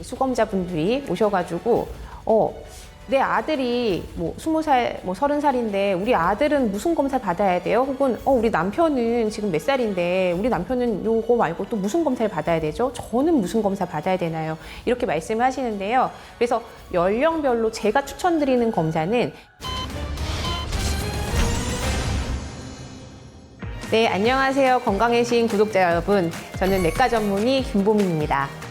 수검자분들이 오셔가지고 어. 내 아들이 뭐 스무 살, 뭐 서른 살인데 우리 아들은 무슨 검사 받아야 돼요? 혹은 어 우리 남편은 지금 몇 살인데 우리 남편은 요거 말고 또 무슨 검사를 받아야 되죠? 저는 무슨 검사 받아야 되나요? 이렇게 말씀을 하시는데요. 그래서 연령별로 제가 추천드리는 검사는 네, 안녕하세요. 건강해신 구독자 여러분. 저는 내과 전문의 김보민입니다.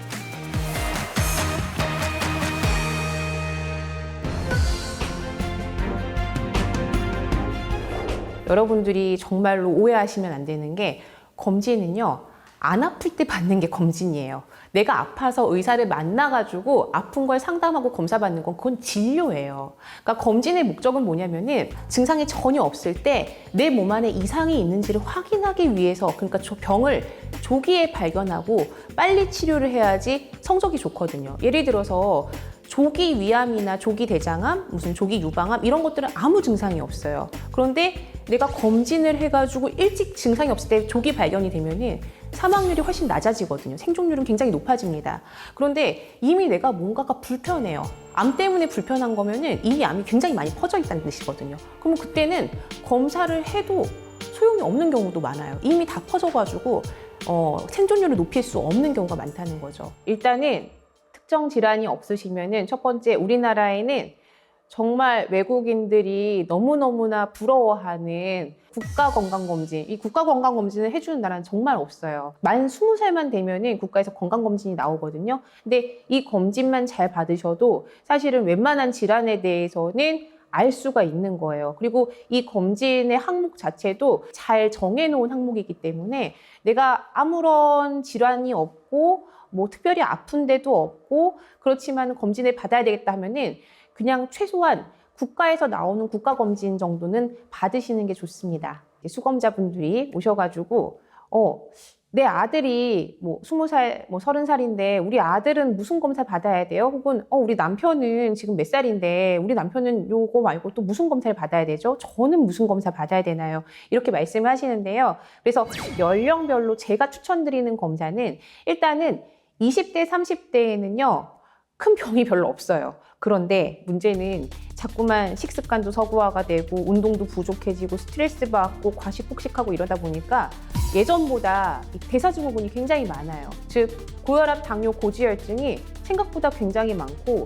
여러분들이 정말로 오해하시면 안 되는 게 검진은요. 안 아플 때 받는 게 검진이에요. 내가 아파서 의사를 만나가지고 아픈 걸 상담하고 검사받는 건 그건 진료예요. 그러니까 검진의 목적은 뭐냐면은 증상이 전혀 없을 때 내 몸 안에 이상이 있는지를 확인하기 위해서 그러니까 저 병을 조기에 발견하고 빨리 치료를 해야지 성적이 좋거든요. 예를 들어서 조기 위암이나 조기 대장암, 무슨 조기 유방암 이런 것들은 아무 증상이 없어요. 그런데 내가 검진을 해가지고 일찍 증상이 없을 때 조기 발견이 되면은 사망률이 훨씬 낮아지거든요. 생존율은 굉장히 높 아집니다. 그런데 이미 내가 뭔가가 불편해요. 암 때문에 불편한 거면은 이미 암이 굉장히 많이 퍼져 있다는 뜻이거든요. 그러면 그때는 검사를 해도 소용이 없는 경우도 많아요. 이미 다 퍼져가지고 어, 생존율을 높일 수 없는 경우가 많다는 거죠. 일단은 특정 질환이 없으시면은 첫 번째 우리나라에는 정말 외국인들이 너무너무나 부러워하는 국가건강검진. 이 국가건강검진을 해주는 나라는 정말 없어요. 만 20살만 되면은 국가에서 건강검진이 나오거든요. 근데 이 검진만 잘 받으셔도 사실은 웬만한 질환에 대해서는 알 수가 있는 거예요. 그리고 이 검진의 항목 자체도 잘 정해놓은 항목이기 때문에 내가 아무런 질환이 없고 뭐 특별히 아픈 데도 없고 그렇지만 검진을 받아야 되겠다 하면은 그냥 최소한 국가에서 나오는 국가검진 정도는 받으시는 게 좋습니다. 수검자분들이 오셔가지고 어, 내 아들이 뭐 스무 살, 뭐 서른 살인데 우리 아들은 무슨 검사 받아야 돼요? 혹은 어, 우리 남편은 지금 몇 살인데 우리 남편은 요거 말고 또 무슨 검사를 받아야 되죠? 저는 무슨 검사 받아야 되나요? 이렇게 말씀을 하시는데요. 그래서 연령별로 제가 추천드리는 검사는 일단은 20대, 30대에는요, 큰 병이 별로 없어요. 그런데 문제는 자꾸만 식습관도 서구화가 되고 운동도 부족해지고 스트레스 받고 과식 폭식하고 이러다 보니까 예전보다 이 대사증후군이 굉장히 많아요. 즉 고혈압, 당뇨, 고지혈증이 생각보다 굉장히 많고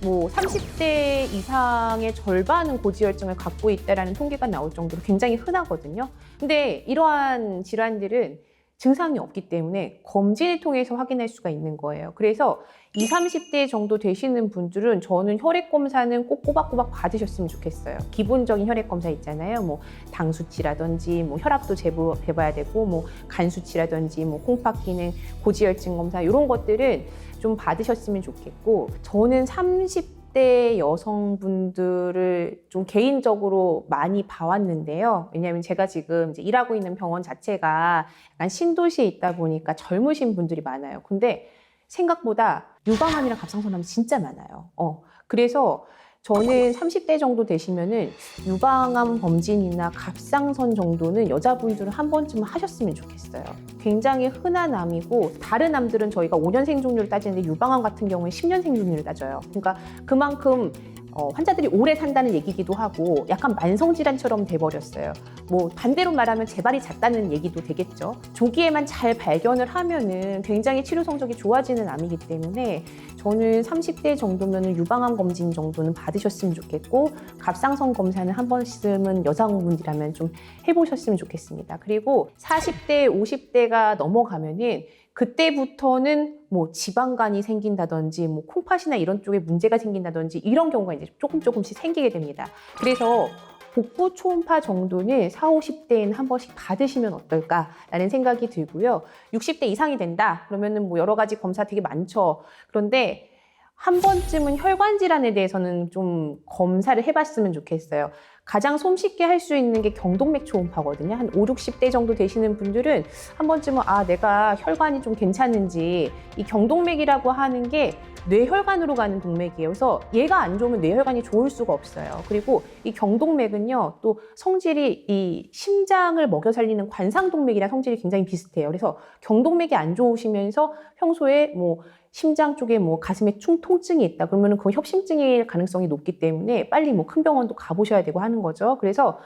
뭐 30대 이상의 절반은 고지혈증을 갖고 있다라는 통계가 나올 정도로 굉장히 흔하거든요. 근데 이러한 질환들은 증상이 없기 때문에 검진을 통해서 확인할 수가 있는 거예요. 그래서 20, 30대 정도 되시는 분들은 저는 혈액 검사는 꼭 꼬박꼬박 받으셨으면 좋겠어요. 기본적인 혈액 검사 있잖아요. 뭐 당 수치라든지 뭐 혈압도 재보, 재봐야 되고 뭐 간 수치라든지 뭐 콩팥 기능, 고지혈증 검사 이런 것들은 좀 받으셨으면 좋겠고 저는 30 대 여성분들을 좀 개인적으로 많이 봐왔는데요. 왜냐하면 제가 지금 일하고 있는 병원 자체가 약간 신도시에 있다 보니까 젊으신 분들이 많아요. 근데 생각보다 유방암이랑 갑상선암이 진짜 많아요. 어, 그래서 저는 30대 정도 되시면은 유방암 검진이나 갑상선 정도는 여자분들은 한 번쯤은 하셨으면 좋겠어요. 굉장히 흔한 암이고 다른 암들은 저희가 5년 생존율을 따지는데 유방암 같은 경우는 10년 생존율을 따져요. 그러니까 그만큼 어, 환자들이 오래 산다는 얘기기도 하고 약간 만성질환처럼 돼버렸어요. 뭐 반대로 말하면 재발이 잦다는 얘기도 되겠죠. 조기에만 잘 발견을 하면은 굉장히 치료 성적이 좋아지는 암이기 때문에 저는 30대 정도면은 유방암 검진 정도는 받으셨으면 좋겠고 갑상선 검사는 한 번쯤은 여성분이라면 좀 해보셨으면 좋겠습니다. 그리고 40대, 50대가 넘어가면은 그때부터는 뭐 지방간이 생긴다든지 뭐 콩팥이나 이런 쪽에 문제가 생긴다든지 이런 경우가 이제 조금 조금씩 생기게 됩니다. 그래서 복부 초음파 정도는 40, 50대에는 한 번씩 받으시면 어떨까라는 생각이 들고요. 60대 이상이 된다 그러면은 뭐 여러 가지 검사 되게 많죠. 그런데 한 번쯤은 혈관 질환에 대해서는 좀 검사를 해봤으면 좋겠어요. 가장 손쉽게 할 수 있는 게 경동맥 초음파거든요. 한 5, 60대 정도 되시는 분들은 한 번쯤은 아, 내가 혈관이 좀 괜찮은지 이 경동맥이라고 하는 게 뇌혈관으로 가는 동맥이에요. 그래서 얘가 안 좋으면 뇌혈관이 좋을 수가 없어요. 그리고 이 경동맥은요, 또 성질이 이 심장을 먹여 살리는 관상동맥이랑 성질이 굉장히 비슷해요. 그래서 경동맥이 안 좋으시면서 평소에 뭐 심장 쪽에 뭐 가슴에 충 통증이 있다 그러면은 그건 협심증일 가능성이 높기 때문에 빨리 뭐 큰 병원도 가보셔야 되고 하는 거죠. 그래서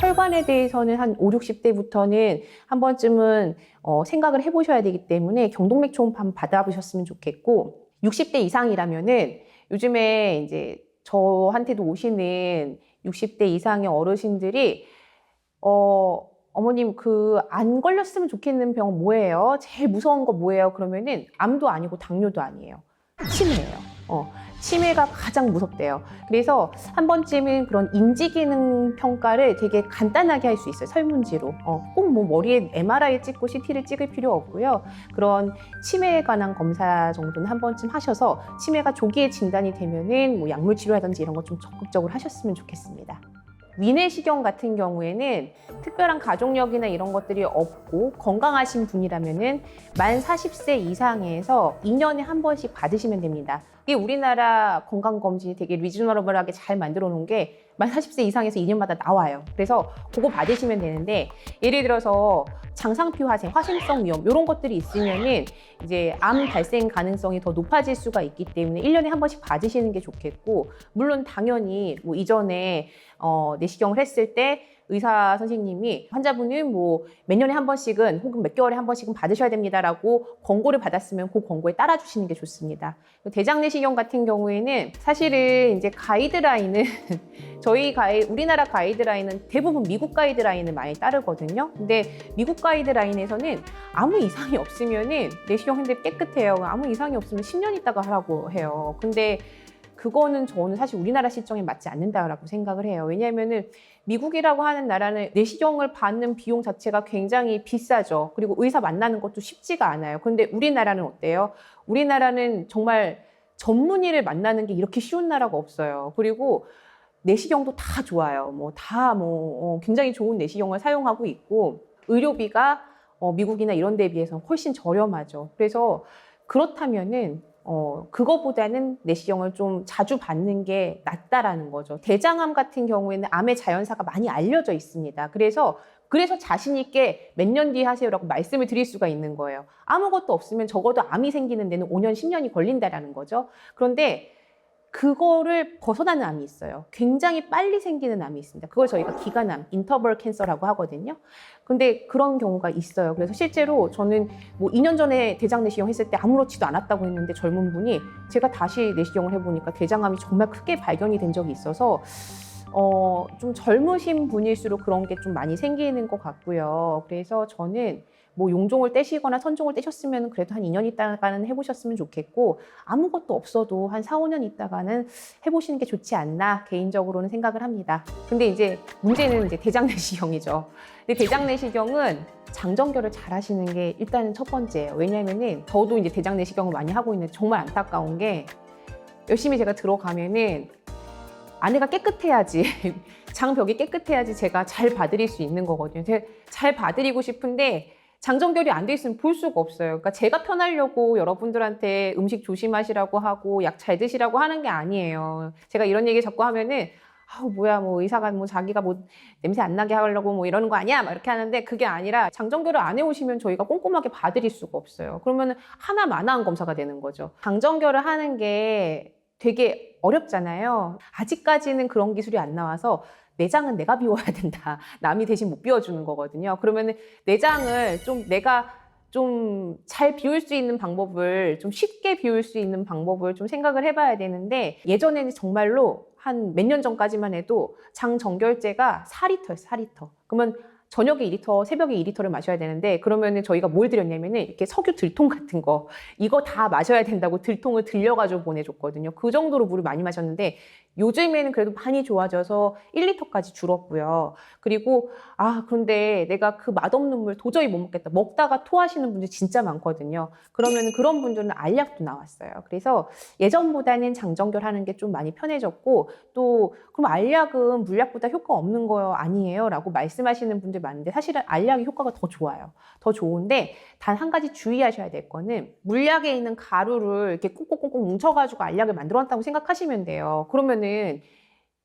혈관에 대해서는 한 5, 60대부터는 한 번쯤은 어, 생각을 해보셔야 되기 때문에 경동맥 초음파 받아보셨으면 좋겠고 60대 이상이라면은 요즘에 이제 저한테도 오시는 60대 이상의 어르신들이 어 어머님 그 안 걸렸으면 좋겠는 병 뭐예요? 제일 무서운 거 뭐예요? 그러면은 암도 아니고 당뇨도 아니에요. 치매예요. 어, 치매가 가장 무섭대요. 그래서 한 번쯤은 그런 인지 기능 평가를 되게 간단하게 할 수 있어요. 설문지로. 어, 꼭 뭐 머리에 MRI 찍고 CT를 찍을 필요 없고요. 그런 치매에 관한 검사 정도는 한 번쯤 하셔서 치매가 조기에 진단이 되면은 뭐 약물 치료라든지 이런 거 좀 적극적으로 하셨으면 좋겠습니다. 위내시경 같은 경우에는 특별한 가족력이나 이런 것들이 없고 건강하신 분이라면은 만 40세 이상에서 2년에 한 번씩 받으시면 됩니다. 이게 우리나라 건강검진이 되게 리즈너러블하게 잘 만들어 놓은 게 만 40세 이상에서 2년마다 나와요. 그래서 그거 받으시면 되는데 예를 들어서 장상피 화생, 화심성 위험 이런 것들이 있으면은 이제 암 발생 가능성이 더 높아질 수가 있기 때문에 1년에 한 번씩 받으시는 게 좋겠고 물론 당연히 뭐 이전에 어, 내시경을 했을 때 의사 선생님이 환자분은 뭐 몇 년에 한 번씩은 혹은 몇 개월에 한 번씩은 받으셔야 됩니다라고 권고를 받았으면 그 권고에 따라 주시는 게 좋습니다. 대장 내시경 같은 경우에는 사실은 이제 가이드라인은 저희 가이 우리나라 가이드라인은 대부분 미국 가이드라인을 많이 따르거든요. 근데 미국 가이드라인에서는 아무 이상이 없으면은 내시경 했는데 깨끗해요. 아무 이상이 없으면 10년 있다가 하라고 해요. 근데 그거는 저는 사실 우리나라 실정에 맞지 않는다라고 생각을 해요. 왜냐하면은 미국이라고 하는 나라는 내시경을 받는 비용 자체가 굉장히 비싸죠. 그리고 의사 만나는 것도 쉽지가 않아요. 그런데 우리나라는 어때요? 우리나라는 정말 전문의를 만나는 게 이렇게 쉬운 나라가 없어요. 그리고 내시경도 다 좋아요. 뭐 다뭐 굉장히 좋은 내시경을 사용하고 있고 의료비가 어, 미국이나 이런 데에 비해서 훨씬 저렴하죠. 그래서 그렇다면은 어, 그거보다는 내시경을 좀 자주 받는 게 낫다라는 거죠. 대장암 같은 경우에는 암의 자연사가 많이 알려져 있습니다. 그래서 그래서 자신 있게 몇 년 뒤에 하세요라고 말씀을 드릴 수가 있는 거예요. 아무것도 없으면 적어도 암이 생기는 데는 5년, 10년이 걸린다라는 거죠. 그런데 그거를 벗어나는 암이 있어요. 굉장히 빨리 생기는 암이 있습니다. 그걸 저희가 기관암, 인터벌 캔서라고 하거든요. 근데 그런 경우가 있어요. 그래서 실제로 저는 뭐 2년 전에 대장 내시경 했을 때 아무렇지도 않았다고 했는데 젊은 분이 제가 다시 내시경을 해보니까 대장암이 정말 크게 발견이 된 적이 있어서 어, 좀 젊으신 분일수록 그런 게 좀 많이 생기는 것 같고요. 그래서 저는 뭐 용종을 떼시거나 선종을 떼셨으면 그래도 한 2년 있다가는 해보셨으면 좋겠고 아무것도 없어도 한 4, 5년 있다가는 해보시는 게 좋지 않나 개인적으로는 생각을 합니다. 근데 이제 문제는 이제 대장 내시경이죠. 근데 대장 내시경은 장정결을 잘 하시는 게 일단은 첫 번째예요. 왜냐면은 저도 이제 대장 내시경을 많이 하고 있는데 정말 안타까운 게 열심히 제가 들어가면은 안에가 깨끗해야지 장벽이 깨끗해야지 제가 잘 봐드릴 수 있는 거거든요. 잘 봐드리고 싶은데 장정결이 안 돼 있으면 볼 수가 없어요. 그러니까 제가 편하려고 여러분들한테 음식 조심하시라고 하고 약 잘 드시라고 하는 게 아니에요. 제가 이런 얘기 자꾸 하면은 아우 뭐야 뭐 의사가 뭐 자기가 뭐 냄새 안 나게 하려고 뭐 이러는 거 아니야 막 이렇게 하는데 그게 아니라 장정결을 안 해오시면 저희가 꼼꼼하게 봐드릴 수가 없어요. 그러면은 하나 마나한 검사가 되는 거죠. 장정결을 하는 게 되게 어렵잖아요. 아직까지는 그런 기술이 안 나와서 내장은 내가 비워야 된다. 남이 대신 못 비워주는 거거든요. 그러면은 내장을 좀 내가 좀 잘 비울 수 있는 방법을 좀 쉽게 비울 수 있는 방법을 좀 생각을 해봐야 되는데 예전에는 정말로 한 몇 년 전까지만 해도 장 정결제가 4리터였어요. 4리터. 그러면 저녁에 2리터, 새벽에 2리터를 마셔야 되는데 그러면은 저희가 뭘 드렸냐면은 이렇게 석유 들통 같은 거 이거 다 마셔야 된다고 들통을 들려가지고 보내줬거든요. 그 정도로 물을 많이 마셨는데 요즘에는 그래도 많이 좋아져서 1리터까지 줄었고요. 그리고 아 그런데 내가 그 맛없는 물 도저히 못 먹겠다. 먹다가 토하시는 분들 진짜 많거든요. 그러면 그런 분들은 알약도 나왔어요. 그래서 예전보다는 장정결하는 게 좀 많이 편해졌고 또 그럼 알약은 물약보다 효과 없는 거요 아니에요? 라고 말씀하시는 분들 많은데 사실은 알약이 효과가 더 좋아요. 더 좋은데 단 한 가지 주의하셔야 될 거는 물약에 있는 가루를 이렇게 꽁꽁꽁꽁 뭉쳐가지고 알약을 만들어놨다고 생각하시면 돼요. 그러면은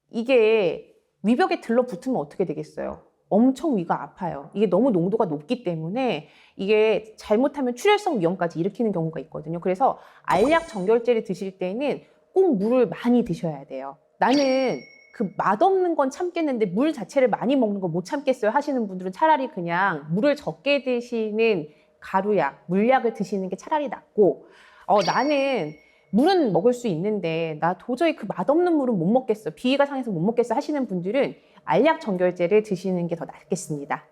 이게 위벽에 들러붙으면 어떻게 되겠어요? 엄청 위가 아파요. 이게 너무 농도가 높기 때문에 이게 잘못하면 출혈성 위험까지 일으키는 경우가 있거든요. 그래서 알약 정결제를 드실 때는 꼭 물을 많이 드셔야 돼요. 나는 그 맛없는 건 참겠는데 물 자체를 많이 먹는 거 못 참겠어요 하시는 분들은 차라리 그냥 물을 적게 드시는 가루약, 물약을 드시는 게 차라리 낫고 어, 나는 물은 먹을 수 있는데 나 도저히 그 맛없는 물은 못 먹겠어. 비위가 상해서 못 먹겠어 하시는 분들은 알약 정결제를 드시는 게 더 낫겠습니다.